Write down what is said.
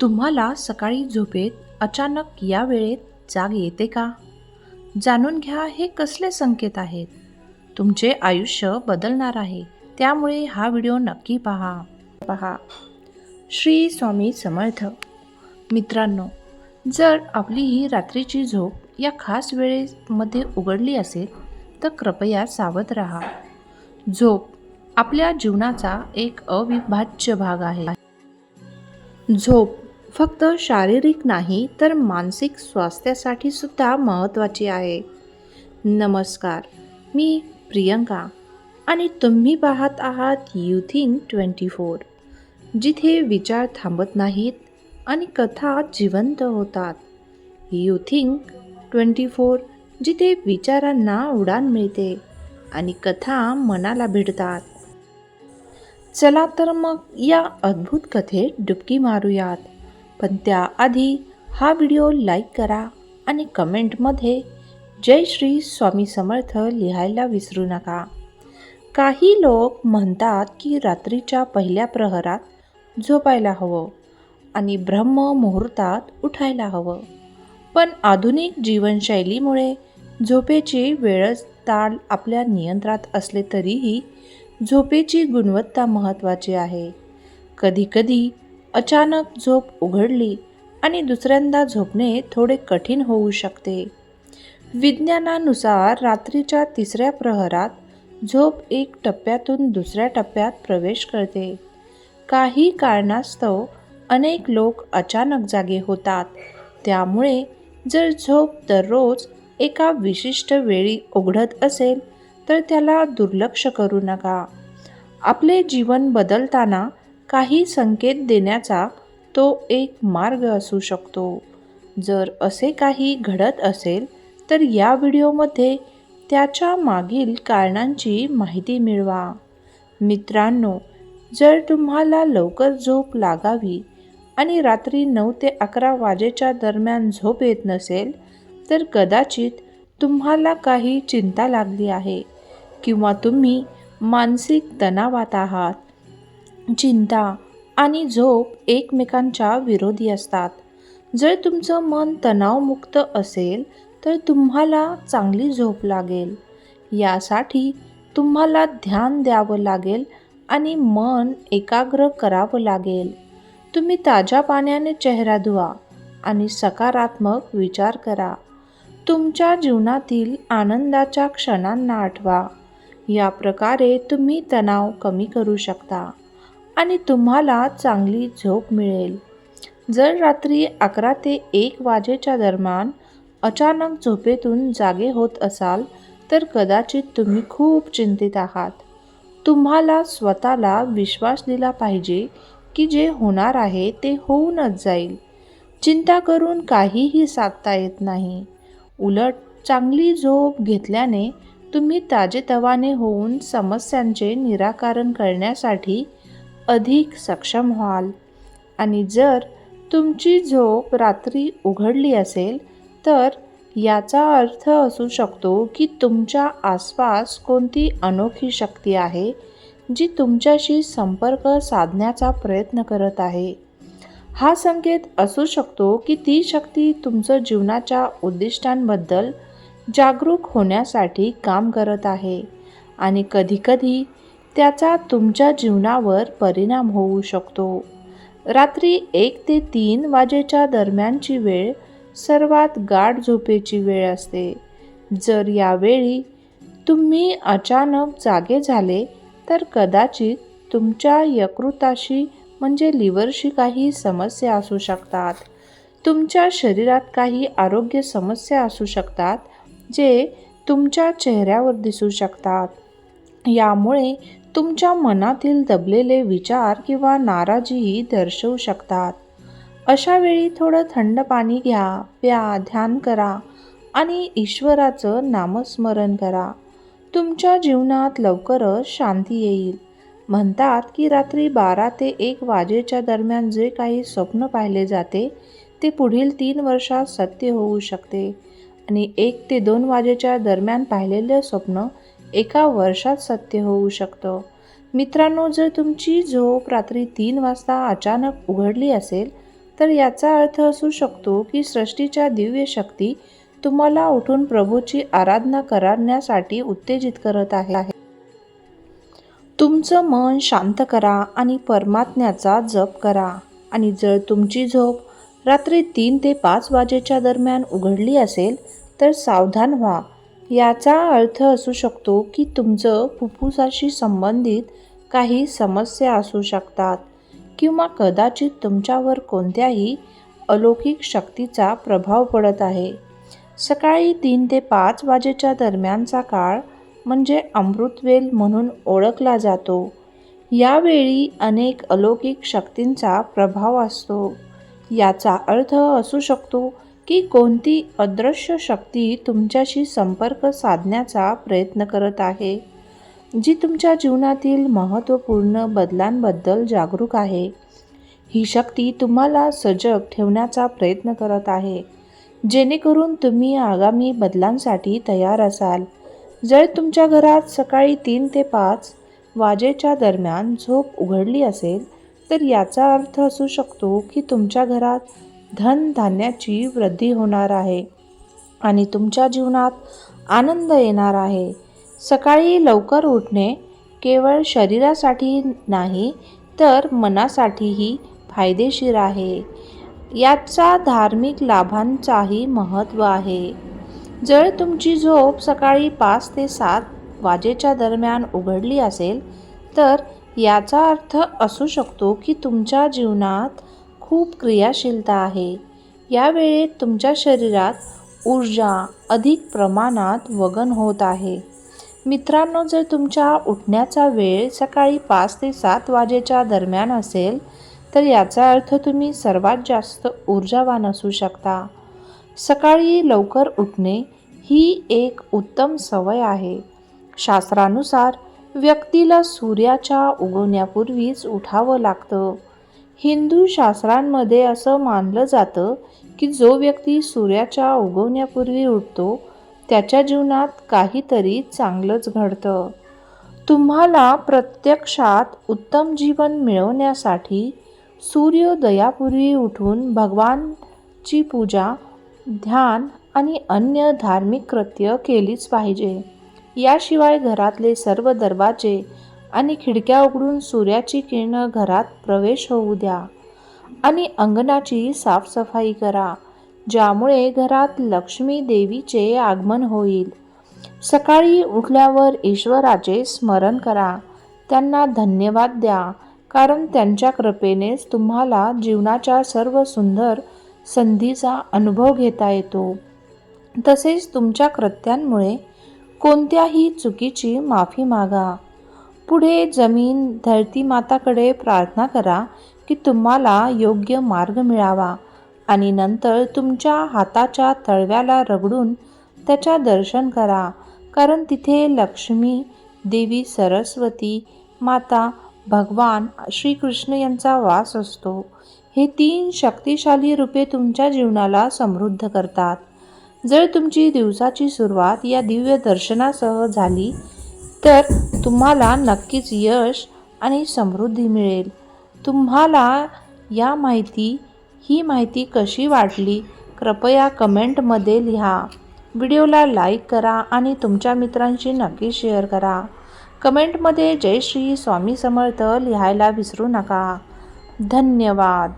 तुम्हाला सकाळी झोपेत अचानक या वेळेत जाग येते का? जाणून घ्या हे कसले संकेत आहेत. तुमचे आयुष्य बदलणार आहे. त्यामुळे हा व्हिडिओ नक्की पहा. पहा. श्री स्वामी समर्थ. मित्रांनो जर आपली ही रात्रीची झोप या खास वेळेमध्ये उघडली असेल तर कृपया सावध राहा. झोप आपल्या जीवनाचा एक अविभाज्य भाग आहे. झोप फक्त शारीरिक नाही तर मानसिक स्वास्थ्यासाठी सुद्धा महत्त्वाची आहे. नमस्कार मी प्रियंका आणि तुम्ही पाहत आहात युथिंग ट्वेंटी फोर जिथे विचार थांबत नाहीत आणि कथा जिवंत होतात. युथिंग ट्वेंटी फोर जिथे विचारांना उडान मिळते आणि कथा मनाला भिडतात. चला तर मग या अद्भुत कथेत डुबकी मारूयात. पण त्याआधी हा व्हिडिओ लाईक करा आणि कमेंटमध्ये जय श्री स्वामी समर्थ लिहायला विसरू नका. काही लोक म्हणतात की रात्रीच्या पहिल्या प्रहरात झोपायला हवं आणि ब्रह्म मुहूर्तात उठायला हवं. पण आधुनिक जीवनशैलीमुळे झोपेची वेळच ताल आपल्या नियंत्रणात असले तरीही झोपेची गुणवत्ता महत्त्वाची आहे. कधीकधी अचानक झोप उघडली आणि दुसऱ्यांदा झोपणे थोडे कठीण होऊ शकते. विज्ञानानुसार रात्रीच्या तिसऱ्या प्रहरात झोप एक टप्प्यातून दुसऱ्या टप्प्यात प्रवेश करते. काही कारणास्तव अनेक लोक अचानक जागे होतात. त्यामुळे जर झोप दररोज एका विशिष्ट वेळी उघडत असेल तर त्याला दुर्लक्ष करू नका. आपले जीवन बदलताना काही संकेत देण्याचा तो एक मार्ग असू शकतो. जर असे काही घडत असेल तर या व्हिडिओमध्ये त्याच्या मागील कारणांची माहिती मिळवा. मित्रांनो जर तुम्हाला लवकर झोप लागावी आणि रात्री नऊ ते अकरा वाजेच्या दरम्यान झोप येत नसेल तर कदाचित तुम्हाला काही चिंता लागली आहे किंवा तुम्ही मानसिक तणावात आहात. चिंता आणि झोप एकमेकांच्या विरोधी असतात. जर तुमचं मन तणावमुक्त असेल तर तुम्हाला चांगली झोप लागेल. यासाठी तुम्हाला ध्यान द्यावं लागेल आणि मन एकाग्र करावं लागेल. तुम्ही ताज्या पाण्याने चेहरा धुवा आणि सकारात्मक विचार करा. तुमच्या जीवनातील आनंदाच्या क्षणांना आठवा. या प्रकारे तुम्ही तणाव कमी करू शकता. आणि तुम्हाला चांगली झोप मिळेल. जर रात्री अकरा ते एक वाजेच्या दरम्यान अचानक झोपेतून जागे होत असाल तर कदाचित तुम्ही खूप चिंतित आहात. तुम्हाला स्वतःला विश्वास दिला पाहिजे की जे होणार आहे ते होऊनच जाईल. चिंता करून काहीही साधता येत नाही. उलट चांगली झोप घेतल्याने तुम्ही ताजेतवाने होऊन समस्यांचे निराकरण करण्यासाठी अधिक सक्षम व्हाल. आणि जर तुमची झोप रात्री उघडली असेल तर याचा अर्थ असू शकतो की तुमच्या आसपास कोणती अनोखी शक्ती आहे जी तुमच्याशी संपर्क साधण्याचा प्रयत्न करत आहे. हा संकेत असू शकतो की ती शक्ती तुमचं जीवनाच्या उद्दिष्टांबद्दल जागरूक होण्यासाठी काम करत आहे. आणि कधीकधी त्याचा तुमच्या जीवनावर परिणाम होऊ शकतो. रात्री एक ते तीन वाजेच्या दरम्यानची वेळ सर्वात गाढ झोपेची वेळ असते. जर यावेळी तुम्ही अचानक जागे झाले तर कदाचित तुमच्या यकृताशी म्हणजे लिव्हरशी काही समस्या असू शकतात. तुमच्या शरीरात काही आरोग्य समस्या असू शकतात जे तुमच्या चेहऱ्यावर दिसू शकतात. यामुळे तुमच्या मनातील दबलेले विचार किंवा नाराजीही दर्शवू शकतात. अशा वेळी थोडं थंड पाणी घ्या प्या ध्यान करा आणि ईश्वराचं नामस्मरण करा. तुमच्या जीवनात लवकरच शांती येईल. म्हणतात की रात्री बारा ते एक वाजेच्या दरम्यान जे काही स्वप्न पाहिले जाते ते पुढील तीन वर्षात सत्य होऊ शकते. आणि एक ते दोन वाजेच्या दरम्यान पाहिलेलं स्वप्न एका वर्षात सत्य होऊ शकतं. मित्रांनो जर तुमची झोप रात्री तीन वाजता अचानक उघडली असेल तर याचा अर्थ असू शकतो की सृष्टीच्या दिव्य शक्ती तुम्हाला उठून प्रभूची आराधना करण्यासाठी उत्तेजित करत आहे. तुमचं मन शांत करा आणि परमात्म्याचा जप करा आणि जर तुमची झोप रात्री तीन ते पाच वाजेच्या दरम्यान उघडली असेल तर सावधान व्हा. याचा अर्थ असू शकतो की तुमचं फुफ्फुसाशी संबंधित काही समस्या असू शकतात किंवा कदाचित तुमच्यावर कोणत्याही अलौकिक शक्तीचा प्रभाव पडत आहे. सकाळी तीन ते पाच वाजेच्या दरम्यानचा काळ म्हणजे अमृतवेल म्हणून ओळखला जातो. यावेळी अनेक अलौकिक शक्तींचा प्रभाव असतो. याचा अर्थ असू शकतो की कोणती अदृश्य शक्ती तुमच्याशी संपर्क साधण्याचा प्रयत्न करत आहे जी तुमच्या जीवनातील महत्त्वपूर्ण बदलांबद्दल जागरूक आहे. ही शक्ती तुम्हाला सजग ठेवण्याचा प्रयत्न करत आहे. जेणेकरून तुम्ही आगामी बदलांसाठी तयार असाल. जर तुमच्या घरात सकाळी तीन ते पाच वाजेच्या दरम्यान झोप उघडली असेल तर याचा अर्थ असू शकतो की तुमच्या घरात धनधान्याची वृद्धी होणार आहे आणि तुमच्या जीवनात आनंद येणार आहे. सकाळी लवकर उठणे केवळ शरीरासाठी नाही तर मनासाठीही फायदेशीर आहे. याचा धार्मिक लाभांचाही महत्त्व आहे. जर तुमची झोप सकाळी पाच ते सात वाजेच्या दरम्यान उघडली असेल तर याचा अर्थ असू शकतो की तुमच्या जीवनात खूप क्रियाशीलता आहे. या वेळेत तुमच्या शरीरात ऊर्जा अधिक प्रमाणात वगन होत आहे. मित्रांनो जर तुमच्या उठण्याचा वेळ सकाळी पाच ते सात वाजेच्या दरम्यान असेल तर याचा अर्थ तुम्ही सर्वात जास्त ऊर्जावान असू शकता. सकाळी लवकर उठणे ही एक उत्तम सवय आहे. शास्त्रानुसार व्यक्तीला सूर्याच्या उगवण्यापूर्वीच उठावं लागतं. हिंदू शास्त्रांमध्ये असं मानलं जातं की जो व्यक्ती सूर्याच्या उगवण्यापूर्वी उठतो त्याच्या जीवनात काहीतरी चांगलंच घडतं. तुम्हाला प्रत्यक्षात उत्तम जीवन मिळवण्यासाठी सूर्योदयापूर्वी उठून भगवानची पूजा ध्यान आणि अन्य धार्मिक कृत्य केलीच पाहिजे. याशिवाय घरातले सर्व दरवाजे आणि खिडक्या उघडून सूर्याची किरणं घरात प्रवेश होऊ द्या. आणि अंगणाची साफसफाई करा ज्यामुळे घरात लक्ष्मी देवीचे आगमन होईल. सकाळी उठल्यावर ईश्वराचे स्मरण करा. त्यांना धन्यवाद द्या कारण त्यांच्या कृपेनेच तुम्हाला जीवनाच्या सर्व सुंदर संधीचा अनुभव घेता येतो. तसेच तुमच्या कृत्यांमुळे कोणत्याही चुकीची माफी मागा. पुढे जमीन धरती माताकडे प्रार्थना करा की तुम्हाला योग्य मार्ग मिळावा आणि नंतर तुमच्या हाताच्या तळव्याला रगडून त्याच्या दर्शन करा. कारण तिथे लक्ष्मी देवी सरस्वती माता भगवान श्रीकृष्ण यांचा वास असतो. हे तीन शक्तिशाली रूपे तुमच्या जीवनाला समृद्ध करतात. जर तुमची दिवसाची सुरुवात या दिव्य दर्शनासह झाली तर तुम्हाला नक्कीच यश आणि समृद्धी मिळेल. तुम्हाला या माहिती ही माहिती कशी वाटली कृपया कमेंटमध्ये लिहा. व्हिडिओला लाईक करा आणि तुमच्या मित्रांशी नक्की शेअर करा. कमेंटमध्ये जय श्री स्वामी समर्थ लिहायला विसरू नका. धन्यवाद.